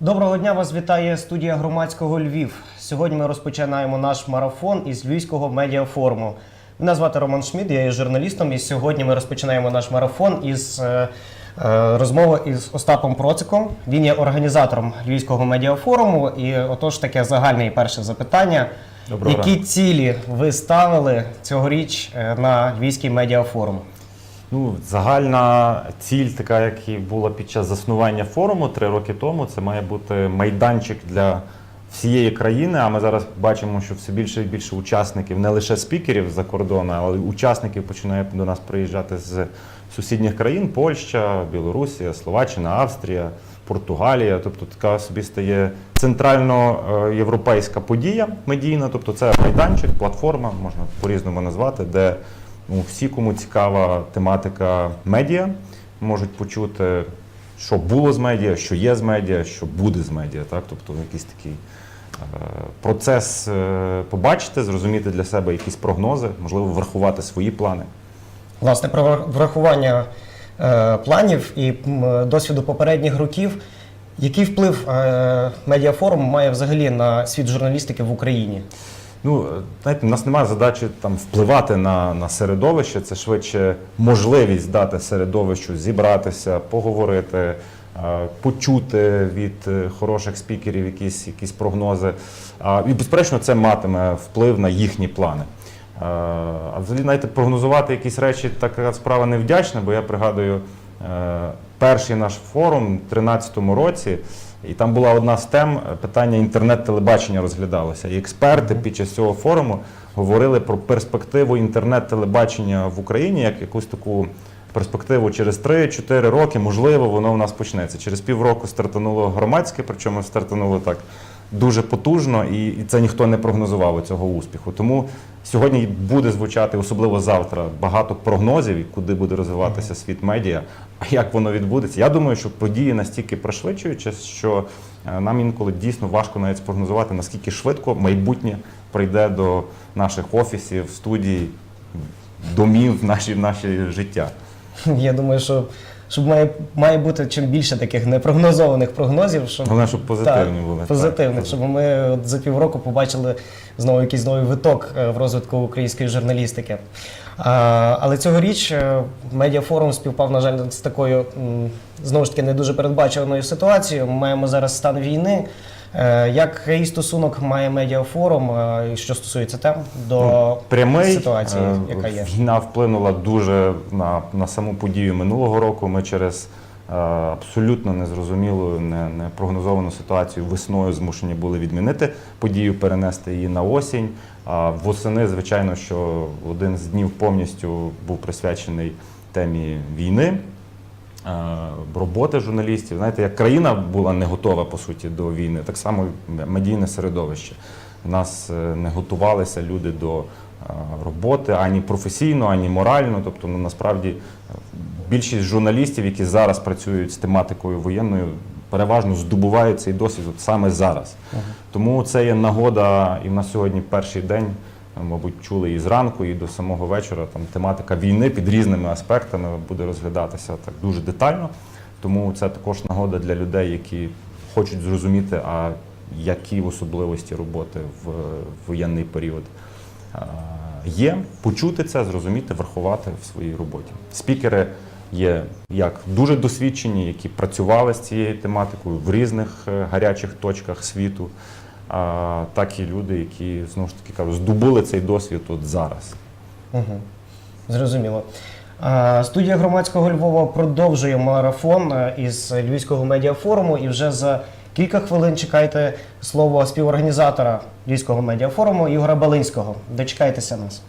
Доброго дня, вас вітає студія громадського Львів. Сьогодні ми розпочинаємо наш марафон із Львівського медіафоруму. Мене звати Роман Шмід, я є журналістом, і сьогодні ми розпочинаємо наш марафон із е, е, розмови із Остапом Проциком. Він є організатором Львівського медіафоруму. І отож таке загальне і перше запитання. Доброго Які цілі ви ставили цьогоріч е, на Львівський медіафорум? Ну, загальна ціль, така, як і була під час заснування форуму три роки тому, це має бути майданчик для всієї країни. А ми зараз бачимо, що все більше і більше учасників, не лише спікерів за кордону, але учасників починають до нас приїжджати з сусідніх країн: Польща, Білорусія, Словаччина, Австрія, Португалія. Тобто така собі стає центрально-європейська подія медійна. Тобто це майданчик, платформа, можна по-різному назвати, де Всі, кому цікава тематика медіа, можуть почути, що було з медіа, що є з медіа, що буде з медіа. Так? Тобто якийсь такий е, процес е, побачити, зрозуміти для себе якісь прогнози, можливо, врахувати свої плани. Власне, про врахування е, планів і досвіду попередніх років. Який вплив медіафорум має взагалі на світ журналістики в Україні? Ну, е, знаєте, у нас немає задачі там впливати на, на середовище. Це швидше можливість дати середовищу зібратися, поговорити, е, почути від е, хороших спікерів якісь, якісь прогнози. І, безперечно, це матиме вплив на їхні плани. А взагалі, знаєте, прогнозувати якісь речі така справа невдячна, бо я пригадую перший наш форум у 2013 році. І там була одна з тем е, питання інтернет-телебачення розглядалося. І експерти під час цього форуму говорили про перспективу інтернет-телебачення в Україні як якусь таку перспективу через 3-4 роки, можливо, воно в нас почнеться. Через півроку стартануло громадське, причому стартануло так дуже потужно, і, це ніхто не прогнозував цього успіху. Тому сьогодні буде звучати, особливо завтра, багато прогнозів, куди буде розвиватися світ медіа, а як воно відбудеться. Я думаю, що події настільки пришвидшуються, що е, нам інколи дійсно важко навіть спрогнозувати, наскільки швидко майбутнє прийде до наших офісів, студій, домів, наші, в наші життя. Я думаю, що щоб має, має бути чим більше таких непрогнозованих прогнозів, щоб Головне, щоб позитивні Так, були. позитивних, Так. щоб ми от за півроку побачили знову якийсь новий виток е, в розвитку української журналістики. А, але цьогоріч е, медіафорум співпав, на жаль, з такою знову ж таки не дуже передбачуваною ситуацією. Ми маємо зараз стан війни. Е, Який стосунок має медіафорум, е, що стосується тем до Ну, прямий ситуації, е, яка є? Війна вплинула дуже на, на саму подію минулого року. Ми через абсолютно незрозумілу, не, непрогнозовану ситуацію весною змушені були відмінити подію, перенести її на осінь. А восени, звичайно, що один з днів повністю був присвячений темі війни. Е, Роботи журналістів, знаєте, як країна була не готова по суті до війни, так само медійне середовище. У нас е, не готувалися люди до е, роботи ані професійно, ані морально. Тобто, ну насправді більшість журналістів, які зараз працюють з тематикою воєнною, переважно здобувають цей досвід от саме зараз. Тому це є нагода, і в нас сьогодні перший день. Е, Мабуть, чули і зранку, і до самого вечора. Там тематика війни під різними аспектами буде розглядатися так дуже детально. Тому це також нагода для людей, які хочуть зрозуміти, а які особливості роботи в воєнний період є, почути це, зрозуміти, врахувати в своїй роботі. Спікери є як дуже досвідчені, які працювали з цією тематикою в різних е, гарячих точках світу, так і люди, які знову ж таки кажу, здобули цей досвід от зараз. Угу. Зрозуміло. А, Студія громадського Львова продовжує марафон е, із Львівського медіафоруму. І вже за кілька хвилин чекайте слово співорганізатора Львівського медіафоруму Ігора Балинського. Дочекайтеся нас.